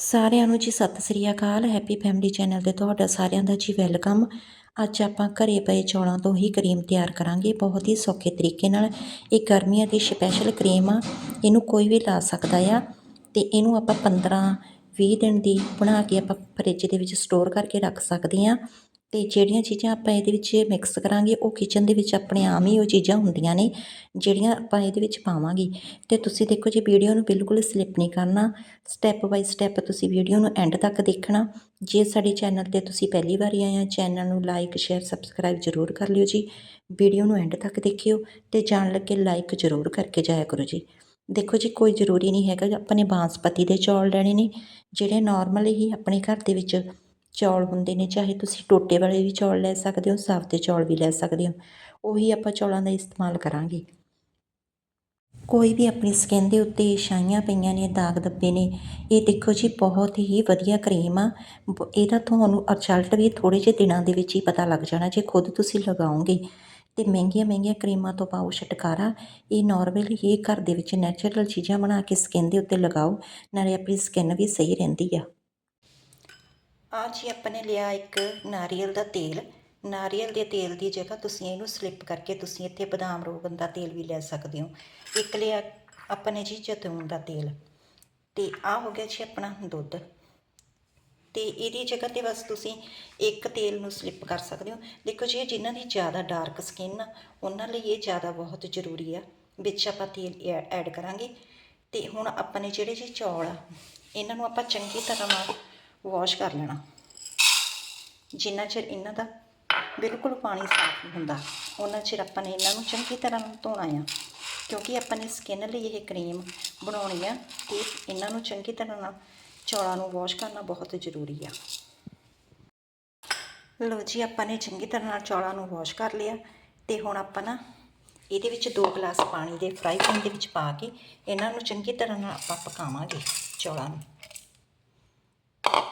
ਸਾਰਿਆਂ ਨੂੰ ਜੀ ਸਤਿ ਸ੍ਰੀ ਅਕਾਲ ਹੈਪੀ ਫੈਮਿਲੀ ਚੈਨਲ ਤੇ ਤੁਹਾਡਾ ਸਾਰਿਆਂ ਦਾ ਜੀ ਵੈਲਕਮ ਅੱਜ ਆਪਾਂ ਘਰੇ ਪਏ ਚੌਲਾਂ ਤੋਂ ਹੀ ਕਰੀਮ ਤਿਆਰ ਕਰਾਂਗੇ, ਬਹੁਤ ਹੀ ਸੌਖੇ ਤਰੀਕੇ ਨਾਲ। ਇਹ ਗਰਮੀਆਂ ਦੀ ਸਪੈਸ਼ਲ ਕਰੀਮ ਆ, ਇਹਨੂੰ ਕੋਈ ਵੀ ਲਾ ਸਕਦਾ ਆ। ਤੇ ਇਹਨੂੰ ਆਪਾਂ 15 20 ਦਿਨ ਦੀ ਬਣਾ ਕੇ ਆਪਾਂ ਫਰਿੱਜ ਦੇ ਵਿੱਚ ਸਟੋਰ ਕਰਕੇ ਰੱਖ ਸਕਦੇ ਆ। ਅਤੇ ਜਿਹੜੀਆਂ ਚੀਜ਼ਾਂ ਆਪਾਂ ਇਹਦੇ ਵਿੱਚ ਮਿਕਸ ਕਰਾਂਗੇ, ਉਹ ਕਿਚਨ ਦੇ ਵਿੱਚ ਆਪਣੇ ਆਮ ਹੀ ਉਹ ਚੀਜ਼ਾਂ ਹੁੰਦੀਆਂ ਨੇ, ਜਿਹੜੀਆਂ ਆਪਾਂ ਇਹਦੇ ਵਿੱਚ ਪਾਵਾਂਗੇ। ਅਤੇ ਤੁਸੀਂ ਦੇਖੋ, ਜੀ ਵੀਡੀਓ ਨੂੰ ਬਿਲਕੁਲ ਸਲਿੱਪ ਨਹੀਂ ਕਰਨਾ ਸਟੈਪ ਬਾਈ ਸਟੈਪ ਤੁਸੀਂ ਵੀਡੀਓ ਨੂੰ ਐਂਡ ਤੱਕ ਦੇਖਣਾ। ਜੇ ਸਾਡੇ ਚੈਨਲ ਤੇ ਤੁਸੀਂ ਪਹਿਲੀ ਵਾਰੀ ਆਏ ਆ ਚੈਨਲ ਨੂੰ ਲਾਈਕ ਸ਼ੇਅਰ ਸਬਸਕ੍ਰਾਈਬ ਜ਼ਰੂਰ ਕਰ ਲਿਓ ਜੀ। ਵੀਡੀਓ ਨੂੰ ਐਂਡ ਤੱਕ ਦੇਖਿਓ ਤੇ ਜਾਣ ਲੱਗੇ ਲਾਈਕ ਜ਼ਰੂਰ ਕਰਕੇ ਜਾਇਆ ਕਰੋ ਜੀ। ਦੇਖੋ ਜੀ, ਕੋਈ ਜ਼ਰੂਰੀ ਨਹੀਂ ਹੈਗਾ, ਆਪਾਂ ਨੇ ਬਾਂਸਪਤੀ ਦੇ ਚੌਲ ਲੈਣੇ ਨੇ, ਜਿਹੜੇ ਨਾਰਮਲ ਹੀ ਆਪਣੇ ਘਰ ਦੇ ਵਿੱਚ ਚੌਲ ਹੁੰਦੇ ਨੇ, ਚਾਹੇ ਤੁਸੀਂ ਟੋਟੇ ਵਾਲੇ ਵੀ ਚੌਲ ਲੈ ਸਕਦੇ ਹੋ ਸਾਫਤੇ ਚੌਲ ਵੀ ਲੈ ਸਕਦੇ ਹੋ, ਉਹੀ ਆਪਾਂ ਚੌਲਾਂ ਦਾ ਇਸਤੇਮਾਲ ਕਰਾਂਗੇ। ਕੋਈ ਵੀ ਆਪਣੀ ਸਕਿਨ ਦੇ ਉੱਤੇ ਛਾਈਆਂ ਪਈਆਂ ਨੇ, ਦਾਗ ਦੱਬੇ ਨੇ, ਇਹ ਦੇਖੋ ਜੀ ਬਹੁਤ ਹੀ ਵਧੀਆ ਕਰੀਮ ਆ, ਬ- ਇਹਦਾ ਤੁਹਾਨੂੰ ਰਿਜ਼ਲਟ ਵੀ ਥੋੜੇ ਜਿਹੇ ਦਿਨਾਂ ਦੇ ਵਿੱਚ ਹੀ ਪਤਾ ਲੱਗ ਜਾਣਾ, ਜੇ ਖੁਦ ਤੁਸੀਂ ਲਗਾਓਗੇ। ਤੇ ਮਹਿੰਗੀਆਂ ਮਹਿੰਗੀਆਂ ਕਰੀਮਾਂ ਤੋਂ ਪਾਓ ਛੁਟਕਾਰਾ, ਇਹ ਨਾਰਮਲ ਹੀ ਘਰ ਦੇ ਵਿੱਚ ਨੈਚੁਰਲ ਚੀਜ਼ਾਂ ਬਣਾ ਕੇ ਸਕਿਨ ਦੇ ਉੱਤੇ ਲਗਾਓ, ਨਾਲੇ ਆਪਣੀ ਸਕਿਨ ਵੀ ਸਹੀ ਰਹਿੰਦੀ ਆ। ਆ ਜੀ ਆਪਾਂ ਨੇ ਲਿਆ ਇੱਕ ਨਾਰੀਅਲ ਦਾ ਤੇਲ। ਨਾਰੀਅਲ ਦੇ ਤੇਲ ਦੀ ਜਗ੍ਹਾ ਤੁਸੀਂ ਇਹਨੂੰ ਸਲਿੱਪ ਕਰਕੇ ਤੁਸੀਂ ਇੱਥੇ ਬਦਾਮ, ਰੋਗਨ ਦਾ ਤੇਲ ਵੀ ਲੈ ਸਕਦੇ ਹੋ। ਇੱਕ ਲਿਆ ਆਪਾਂ ਨੇ ਜੀ ਜੈਤੂਨ ਦਾ ਤੇਲ। ਤੇ ਆ ਹੋ ਗਿਆ ਜੀ ਆਪਣਾ ਦੁੱਧ। ਤੇ ਇਹਦੀ ਜਗ੍ਹਾ ਤੇ ਬਸ ਤੁਸੀਂ ਇੱਕ ਤੇਲ ਨੂੰ ਸਲਿੱਪ ਕਰ ਸਕਦੇ ਹੋ। ਦੇਖੋ ਜੀ, ਇਹ ਜਿਨ੍ਹਾਂ ਦੀ ਜ਼ਿਆਦਾ ਡਾਰਕ ਸਕਿਨ ਆ, ਉਹਨਾਂ ਲਈ ਇਹ ਜ਼ਿਆਦਾ ਬਹੁਤ ਜ਼ਰੂਰੀ ਆ। ਵਿੱਚ ਆਪਾਂ ਤੇਲ ਐਡ ਕਰਾਂਗੇ। ਤੇ ਹੁਣ ਆਪਾਂ ਨੇ ਜਿਹੜੇ ਜੀ ਚੌਲ ਆ, ਇਹਨਾਂ ਨੂੰ ਆਪਾਂ ਚੰਗੀ ਤਰ੍ਹਾਂ ਨਾਲ ਵਾਸ਼ ਕਰ ਲੈਣਾ। ਜਿੰਨਾ ਚਿਰ ਇਹਨਾਂ ਦਾ ਬਿਲਕੁਲ ਪਾਣੀ ਸਾਫ਼ ਨਹੀਂ ਹੁੰਦਾ ਉਹਨਾਂ ਚਿਰ ਆਪਾਂ ਨੇ ਇਹਨਾਂ ਨੂੰ ਚੰਗੀ ਤਰ੍ਹਾਂ ਨਾਲ ਧੋਣਾ ਆ। ਕਿਉਂਕਿ ਆਪਾਂ ਨੇ ਸਕਿਨ ਲਈ ਇਹ ਕਰੀਮ ਬਣਾਉਣੀ ਆ ਤੇ ਇਹਨਾਂ ਨੂੰ ਚੰਗੀ ਤਰ੍ਹਾਂ ਨਾਲ ਚੌਲਾਂ ਨੂੰ ਵਾਸ਼ ਕਰਨਾ ਬਹੁਤ ਜ਼ਰੂਰੀ ਆ। ਲਓ ਜੀ, ਆਪਾਂ ਨੇ ਚੰਗੀ ਤਰ੍ਹਾਂ ਨਾਲ ਚੌਲਾਂ ਨੂੰ ਵਾਸ਼ ਕਰ ਲਿਆ ਤੇ ਹੁਣ ਆਪਾਂ ਨਾ ਇਹਦੇ ਵਿੱਚ 2 ਗਲਾਸ ਪਾਣੀ ਦੇ ਫਰਾਈ ਪੈਨ ਦੇ ਵਿੱਚ ਪਾ ਕੇ ਇਹਨਾਂ ਨੂੰ ਚੰਗੀ ਤਰ੍ਹਾਂ ਨਾਲ ਆਪਾਂ ਪਕਾਵਾਂਗੇ ਚੌਲਾਂ ਨੂੰ।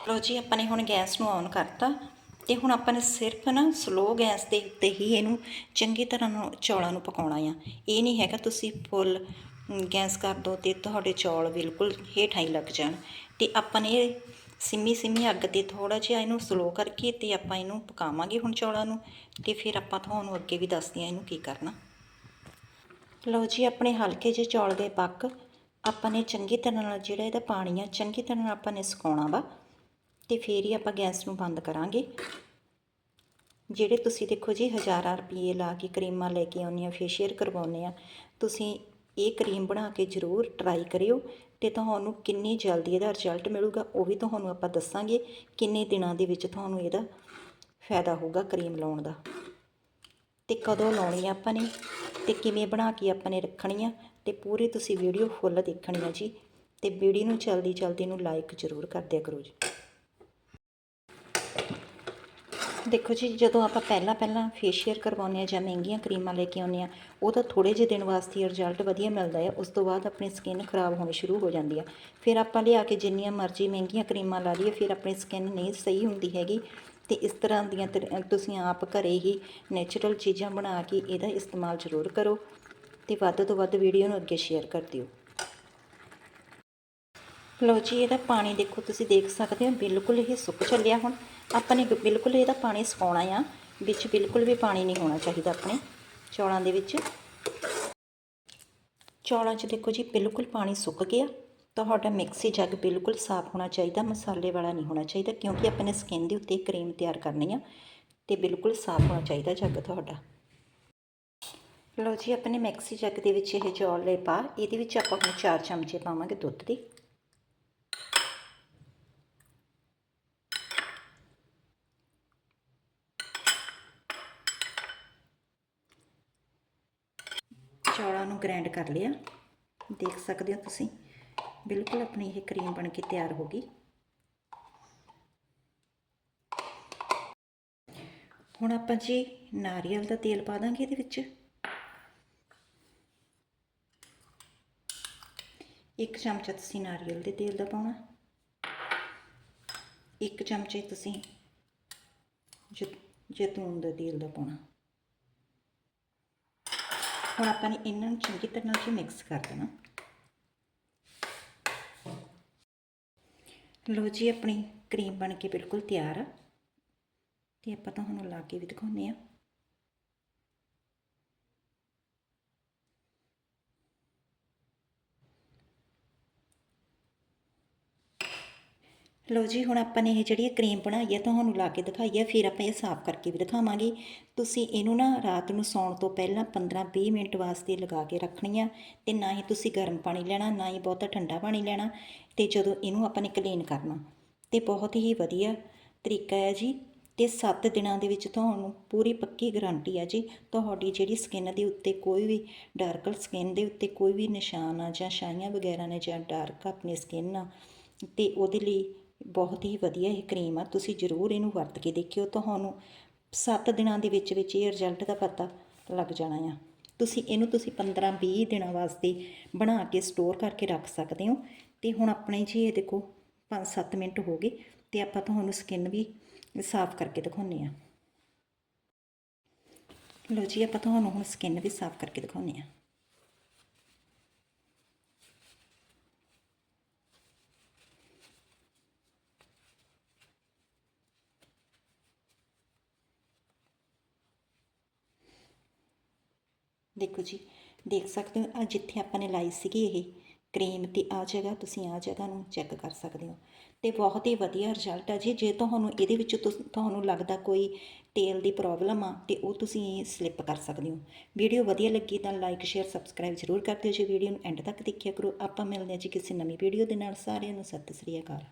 ਲਓ ਜੀ, ਆਪਾਂ ਨੇ ਹੁਣ ਗੈਸ ਨੂੰ ਔਨ ਕਰਤਾ ਤੇ ਹੁਣ ਆਪਾਂ ਨੇ ਸਿਰਫ ਨਾ ਸਲੋ ਗੈਸ ਦੇ ਉੱਤੇ ਹੀ ਇਹਨੂੰ ਚੰਗੀ ਤਰ੍ਹਾਂ ਨਾਲ ਚੌਲਾਂ ਨੂੰ ਪਕਾਉਣਾ ਆ। ਇਹ ਨਹੀਂ ਹੈਗਾ ਤੁਸੀਂ ਫੁੱਲ ਗੈਸ ਕਰ ਦੋ ਤੇ ਤੁਹਾਡੇ ਚੌਲ ਬਿਲਕੁਲ ਹੇਠਾਂ ਹੀ ਲੱਗ ਜਾਣ। ਤੇ ਆਪਾਂ ਨੇ ਇਹ ਸਿੰਮੀ ਸਿੰਮੀ ਅੱਗ ਤੇ ਥੋੜਾ ਜਿਹਾ ਇਹਨੂੰ ਸਲੋ ਕਰਕੇ ਤੇ ਆਪਾਂ ਇਹਨੂੰ ਪਕਾਵਾਂਗੇ ਹੁਣ ਚੌਲਾਂ ਨੂੰ ਤੇ ਫਿਰ ਆਪਾਂ ਤੁਹਾਨੂੰ ਅੱਗੇ ਵੀ ਦੱਸਦੇ ਆ ਇਹਨੂੰ ਕੀ ਕਰਨਾ। ਲਓ ਜੀ, ਆਪਣੇ ਹਲਕੇ ਜਿਹੇ ਚੌਲ ਦੇ ਪੱਕ ਆਪਾਂ ਨੇ ਚੰਗੀ ਤਰ੍ਹਾਂ ਨਾਲ ਜਿਹੜਾ ਇਹਦਾ ਪਾਣੀ ਆ, ਚੰਗੀ ਤਰ੍ਹਾਂ ਨਾਲ ਆਪਾਂ ਨੇ ਸੁਕਾਉਣਾ ਵਾ। ਤੇ ਫੇਰ ਹੀ ਆਪਾਂ ਗੈਸ ਨੂੰ ਬੰਦ ਕਰਾਂਗੇ। ਜਿਹੜੇ ਤੁਸੀਂ ਦੇਖੋ ਜੀ ਹਜ਼ਾਰਾਂ ਰੁਪਏ ਲਾ ਕੇ ਕਰੀਮਾਂ ਲੈ ਕੇ ਆਉਂਦੇ ਆ ਫੇਸ਼ੀਅਲ ਕਰਵਾਉਂਦੇ ਆ, ਤੁਸੀਂ ਇਹ ਕਰੀਮ ਬਣਾ ਕੇ ਜ਼ਰੂਰ ਟਰਾਈ ਕਰਿਓ ਤੇ ਤੁਹਾਨੂੰ ਕਿੰਨੀ ਜਲਦੀ ਇਹਦਾ ਰਿਜ਼ਲਟ ਮਿਲੂਗਾ, ਉਹ ਵੀ ਤੁਹਾਨੂੰ ਆਪਾਂ ਦੱਸਾਂਗੇ, ਕਿੰਨੇ ਦਿਨਾਂ ਦੇ ਵਿੱਚ ਤੁਹਾਨੂੰ ਇਹਦਾ ਫਾਇਦਾ ਹੋਊਗਾ ਕਰੀਮ ਲਾਉਣ ਦਾ। ਤੇ ਕਦੋਂ ਲਾਉਣੀ ਆ ਆਪਾਂ ਨੇ ਤੇ ਕਿਵੇਂ ਬਣਾ ਕੇ ਆਪਾਂ ਨੇ ਰੱਖਣੀ ਆ, ਤੇ ਪੂਰੀ ਤੁਸੀਂ ਵੀਡੀਓ ਫੁੱਲ ਦੇਖਣੀ ਆ ਜੀ। ਤੇ ਵੀਡੀਓ ਨੂੰ ਜਲਦੀ ਜਲਦੀ ਨੂੰ ਲਾਈਕ ਜ਼ਰੂਰ ਕਰ ਦਿਆ ਕਰੋ ਜੀ। ਦੇਖੋ ਜੀ, ਜਦੋਂ ਆਪਾਂ ਪਹਿਲਾਂ ਪਹਿਲਾਂ ਫੇਸ਼ੀਅਲ ਕਰਵਾਉਂਦੇ ਆ ਜਾਂ ਮਹਿੰਗੀਆਂ ਕਰੀਮਾਂ ਲੈ ਕੇ ਆਉਂਦੇ ਆ ਉਹਦਾ ਤਾਂ ਥੋੜੇ ਜਿਹੇ ਦਿਨ ਵਾਸਤੇ ਰਿਜ਼ਲਟ ਵਧੀਆ ਮਿਲਦਾ ਹੈ ਉਸ ਤੋਂ ਬਾਅਦ ਆਪਣੀ ਸਕਿਨ ਖਰਾਬ ਹੋਣੀ ਸ਼ੁਰੂ ਹੋ ਜਾਂਦੀ ਆ। ਫਿਰ ਆਪਾਂ ਲਿਆ ਕੇ ਜਿੰਨੀਆਂ ਮਰਜ਼ੀ ਮਹਿੰਗੀਆਂ ਕਰੀਮਾਂ ਲਾ ਲਈਏ, ਫਿਰ ਆਪਣੀ ਸਕਿਨ ਨਹੀਂ ਸਹੀ ਹੁੰਦੀ ਹੈਗੀ ਤੇ ਇਸ ਤਰ੍ਹਾਂ ਦੀਆਂ ਤਰ- ਤੁਸੀਂ ਆਪ ਘਰੇ ਹੀ ਨੇਚਰਲ ਚੀਜ਼ਾਂ ਬਣਾ ਕੇ ਇਹਦਾ ਇਸਤੇਮਾਲ ਜ਼ਰੂਰ ਕਰੋ ਤੇ ਵੱਧ ਤੋਂ ਵੱਧ ਵੀਡੀਓ ਨੂੰ ਅੱਗੇ ਸ਼ੇਅਰ ਕਰ ਦਿਓ। ਲਓ ਜੀ, ਇਹਦਾ ਪਾਣੀ ਦੇਖੋ, ਤੁਸੀਂ ਦੇਖ ਸਕਦੇ ਹੋ, ਬਿਲਕੁਲ ਹੀ ਸੁੱਕ ਚੱਲਿਆ ਹੁਣ। ਆਪਾਂ ਨੇ ਬਿਲਕੁਲ ਇਹਦਾ ਪਾਣੀ ਸੁਕਾਉਣਾ ਆ। ਵਿੱਚ ਬਿਲਕੁਲ ਵੀ ਪਾਣੀ ਨਹੀਂ ਹੋਣਾ ਚਾਹੀਦਾ ਆਪਣੇ ਚੌਲਾਂ ਦੇ ਵਿੱਚ। ਚੌਲਾਂ 'ਚ ਦੇਖੋ ਜੀ, ਬਿਲਕੁਲ ਪਾਣੀ ਸੁੱਕ ਗਿਆ। ਤੁਹਾਡਾ ਮਿਕਸੀ ਜੱਗ ਬਿਲਕੁਲ ਸਾਫ਼ ਹੋਣਾ ਚਾਹੀਦਾ, ਮਸਾਲੇ ਵਾਲਾ ਨਹੀਂ ਹੋਣਾ ਚਾਹੀਦਾ, ਕਿਉਂਕਿ ਆਪਾਂ ਨੇ ਸਕਿਨ ਦੇ ਉੱਤੇ ਕਰੀਮ ਤਿਆਰ ਕਰਨੀ ਆ ਤੇ ਬਿਲਕੁਲ ਸਾਫ਼ ਹੋਣਾ ਚਾਹੀਦਾ ਜੱਗ ਤੁਹਾਡਾ। ਲਓ ਜੀ ਆਪਣੇ ਮਿਕਸੀ ਜੱਗ ਦੇ ਵਿੱਚ ਇਹ ਚੌਲ ਲੈ ਪਾ। ਇਹਦੇ ਵਿੱਚ ਆਪਾਂ ਹੁਣ 4 ਚਮਚੇ ਪਾਵਾਂਗੇ ਦੁੱਧ ਦੇ। ਚੌਲਾਂ ਨੂੰ ਗ੍ਰਾਈਂਡ ਕਰ ਲਿਆ। ਦੇਖ ਸਕਦੇ ਹੋ ਤੁਸੀਂ, ਬਿਲਕੁਲ ਆਪਣੀ ਇਹ ਕਰੀਮ ਬਣ ਕੇ ਤਿਆਰ ਹੋ ਗਈ। ਹੁਣ ਆਪਾਂ ਜੀ ਨਾਰੀਅਲ ਦਾ ਤੇਲ ਪਾ ਦਾਂਗੇ ਇਹਦੇ ਵਿੱਚ। ਇੱਕ ਚਮਚਾ ਤੁਸੀਂ ਨਾਰੀਅਲ ਦੇ ਤੇਲ ਦਾ ਪਾਉਣਾ। ਇੱਕ ਚਮਚੇ ਤੁਸੀਂ ਜੈ- ਜੈਤੂਨ ਦਾ ਤੇਲ ਦਾ ਪਾਉਣਾ। ਹੁਣ ਆਪਾਂ ਨੇ ਇਹਨਾਂ ਨੂੰ ਚੰਗੀ ਤਰ੍ਹਾਂ ਨਾਲ ਮਿਕਸ ਕਰ ਦੇਣਾ। ਲੋ ਜੀ, ਆਪਣੀ ਕਰੀਮ ਬਣ ਕੇ ਬਿਲਕੁਲ ਤਿਆਰ ਆ। ਤੇ ਆਪਾਂ ਤੁਹਾਨੂੰ ਲਾ ਕੇ ਵੀ ਦਿਖਾਉਂਦੇ ਆ। ਲਓ ਜੀ, ਹੁਣ ਆਪਾਂ ਨੇ ਇਹ ਜਿਹੜੀ ਇਹ ਕਰੀਮ ਬਣਾਈ ਹੈ, ਤੁਹਾਨੂੰ ਲਾ ਕੇ ਦਿਖਾਈ ਹੈ, ਫਿਰ ਆਪਾਂ ਇਹ ਸਾਫ਼ ਕਰਕੇ ਵੀ ਦਿਖਾਵਾਂਗੇ। ਤੁਸੀਂ ਇਹਨੂੰ ਨਾ ਰਾਤ ਨੂੰ ਸੌਣ ਤੋਂ ਪਹਿਲਾਂ 15-20 ਮਿੰਟ ਵਾਸਤੇ ਲਗਾ ਕੇ ਰੱਖਣੀ ਆ ਤੇ ਨਾ ਹੀ ਤੁਸੀਂ ਗਰਮ ਪਾਣੀ ਲੈਣਾ, ਨਾ ਹੀ ਬਹੁਤਾ ਠੰਡਾ ਪਾਣੀ ਲੈਣਾ ਤੇ ਜਦੋਂ ਇਹਨੂੰ ਆਪਾਂ ਨੇ ਕਲੀਨ ਕਰਨਾ। ਤੇ ਬਹੁਤ ਹੀ ਵਧੀਆ ਤਰੀਕਾ ਹੈ ਜੀ। ਤੇ 7 ਦਿਨਾਂ ਦੇ ਵਿੱਚ ਤੁਹਾਨੂੰ ਪੂਰੀ ਪੱਕੀ ਗਾਰੰਟੀ ਹੈ ਜੀ, ਤੁਹਾਡੀ ਜਿਹੜੀ ਸਕਿਨ ਦੇ ਉੱਤੇ ਕੋਈ ਵੀ ਡਾਰਕਲ ਸਕਿਨ ਦੇ ਉੱਤੇ ਕੋਈ ਵੀ ਨਿਸ਼ਾਨ ਆ ਜਾਂ ਛਾਈਆਂ ਵਗੈਰਾ ਨੇ ਜਾਂ ਡਾਰਕ ਆਪਣੀ ਸਕਿਨ ਆ, ਤੇ ਉਹਦੇ ਲਈ ਬਹੁਤ ਹੀ ਵਧੀਆ ਇਹ ਕਰੀਮ ਆ, ਤੁਸੀਂ ਜ਼ਰੂਰ ਇਹਨੂੰ ਵਰਤ ਕੇ ਦੇਖਿਓ, ਤੁਹਾਨੂੰ 7 ਦਿਨਾਂ ਦੇ ਵਿੱਚ ਵਿੱਚ ਇਹ ਰਿਜ਼ਲਟ ਦਾ ਪਤਾ ਲੱਗ ਜਾਣਾ ਆ। ਤੁਸੀਂ ਇਹਨੂੰ ਤੁਸੀਂ 15-20 ਦਿਨਾਂ ਵਾਸਤੇ ਬਣਾ ਕੇ ਸਟੋਰ ਕਰਕੇ ਰੱਖ ਸਕਦੇ ਹੋ ਤੇ ਹੁਣ ਆਪਣੇ ਜੀ ਇਹ ਦੇਖੋ 5-7 ਮਿੰਟ ਹੋ ਗਏ ਤੇ ਆਪਾਂ ਤੁਹਾਨੂੰ ਸਕਿਨ ਵੀ ਸਾਫ਼ ਕਰਕੇ ਦਿਖਾਉਂਦੇ ਆ ਲੋ ਜੀ, ਆਪਾਂ ਤੁਹਾਨੂੰ ਹੁਣ ਸਕਿਨ ਵੀ ਸਾਫ਼ ਕਰਕੇ ਦਿਖਾਉਂਦੇ ਆ ਦੇਖੋ ਜੀ, ਦੇਖ ਸਕਦੇ ਹੋ ਆ ਜਿੱਥੇ ਆਪਾਂ ਨੇ ਲਾਈ ਸੀਗੀ ਇਹ ਕਰੀਮ ਤੇ ਆ ਜਗ੍ਹਾ, ਤੁਸੀਂ ਆ ਜਗ੍ਹਾ ਨੂੰ ਚੈੱਕ ਕਰ ਸਕਦੇ ਹੋ। ਤੇ ਬਹੁਤ ਹੀ ਵਧੀਆ ਰਿਜ਼ਲਟ ਆ ਜੀ, ਜੇ ਤੁਹਾਨੂੰ ਇਹਦੇ ਵਿੱਚ ਤੁਹਾਨੂੰ ਲੱਗਦਾ ਕੋਈ ਤੇਲ ਦੀ ਪ੍ਰੋਬਲਮ ਆ, ਤੇ ਉਹ ਤੁਸੀਂ ਸਲਿੱਪ ਕਰ ਸਕਦੇ ਹੋ। ਵੀਡੀਓ ਵਧੀਆ ਲੱਗੀ ਤਾਂ ਲਾਈਕ ਸ਼ੇਅਰ ਸਬਸਕ੍ਰਾਈਬ ਜ਼ਰੂਰ ਕਰ ਦਿਓ। ਜੀ ਵੀਡੀਓ ਨੂੰ ਐਂਡ ਤੱਕ ਦੇਖਿਆ ਕਰੋ, ਆਪਾਂ ਮਿਲਦੇ ਹਾਂ ਜੀ ਕਿਸੇ ਨਵੀਂ ਵੀਡੀਓ ਦੇ ਨਾਲ। ਸਾਰਿਆਂ ਨੂੰ ਸਤਿ ਸ੍ਰੀ ਅਕਾਲ।